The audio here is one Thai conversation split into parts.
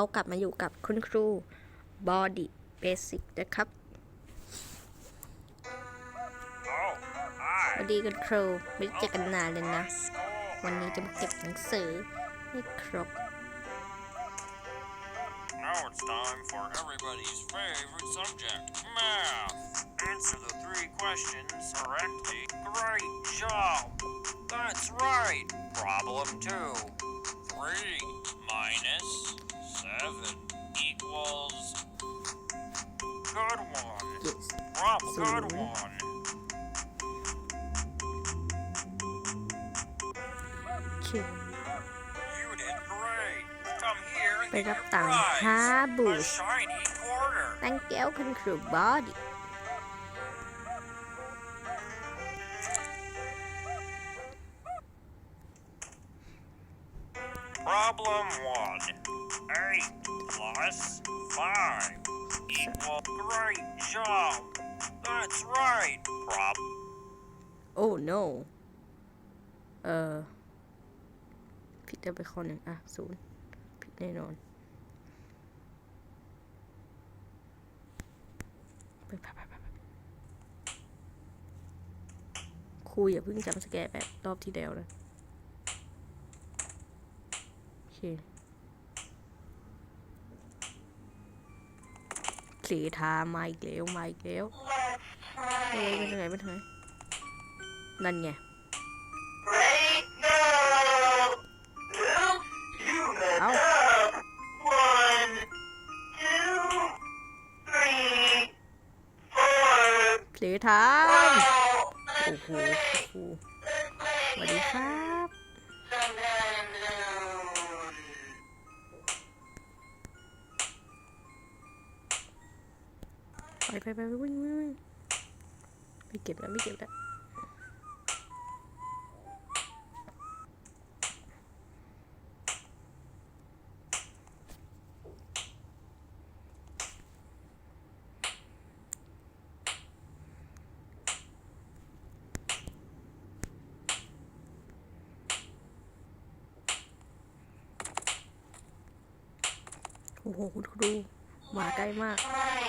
เรากลับมาอยู่กับคุณครู Body Basic นะครับ Oh, สวัสดีคุณครู ไม่ได้เจอกันนานเลยนะ วันนี้จะมาเก็บหนังสือให้ครบ Now it's time for everybody's favorite subject, math. Answer the three questions correctly. Great job. That's right. Problem two. 3 minus 7 equals... Good one. Yes. Rob, so good one. Cute. You did great. Come here and Pick. A shiny quarter. Thank you, Uncle Body. Problem one. Eight plus five equals Great job. That's right. Prob. oh no เออผิดจะไปข้อหนึ่งอะศูนย์ผิดแน่นอน ไปไปไปไปครูอย่าเพิ่งจำสแกร์แบบรอบที่แล้วนะโอเค สีทามาอีกแล้วมาอีกแล้วเฮ้ยเป็นไงเป็นไงนั่นไง Ready? Go! Two, you messed Ow. up. One, two, three, four. สีทามโอ้ Oh, โหโอ้โหสวัสดีครั ไปไปไปวิ่งวิ่งวิ่งไม่เก็บแล้วไม่เก็บแล้วโอ้โหคุณครูมาใกล้มาก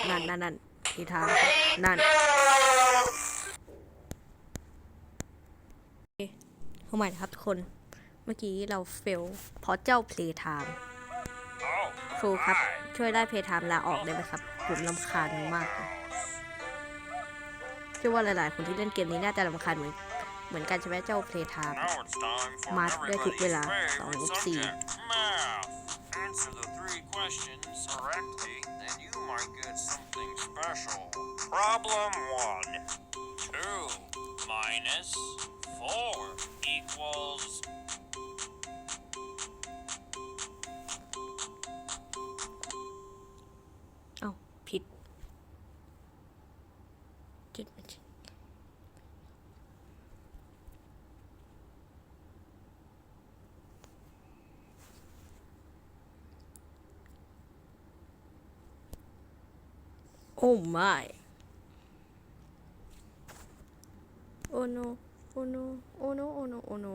นั่นนั่นนั่น ทีทางนั่นเข้าใหม่นะครับทุกคน เมื่อกี้เราเฟลเพราะเจ้าเพลย์ไทม์ครูครับ ช่วยได้เพลย์ไทม์ลาออกได้ไหมครับ ผมลำคาญมากเชื่อว่าหลาย ๆ คนที่เล่นเกมนี้น่าจะลำคาญเหมือนเหมือนกันใช่ไหมเจ้าเพลย์ไทม์ Now it's time for Math ได้ทุกเวลาสอง favorite ลบสี่ three questions correctly, then you might get something special. Problem one. Two minus four equals Oh, Pete. Did Good. ผิดเจ็ดไม่ใช่โอ้ไม่โอ้ no โอ้ no โอ้ no โอ้ no โอ้ no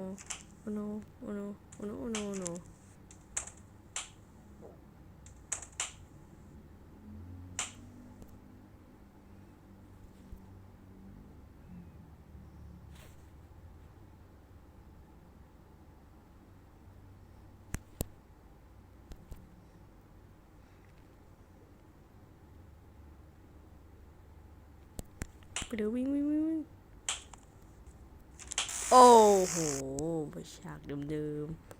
โอ้ no โอ้ no โอ้ no โอ้ no ไปเดี๋ยววิ่งวิ่งวิ่งวิ่งโอ้โหไปฉากเดิมๆ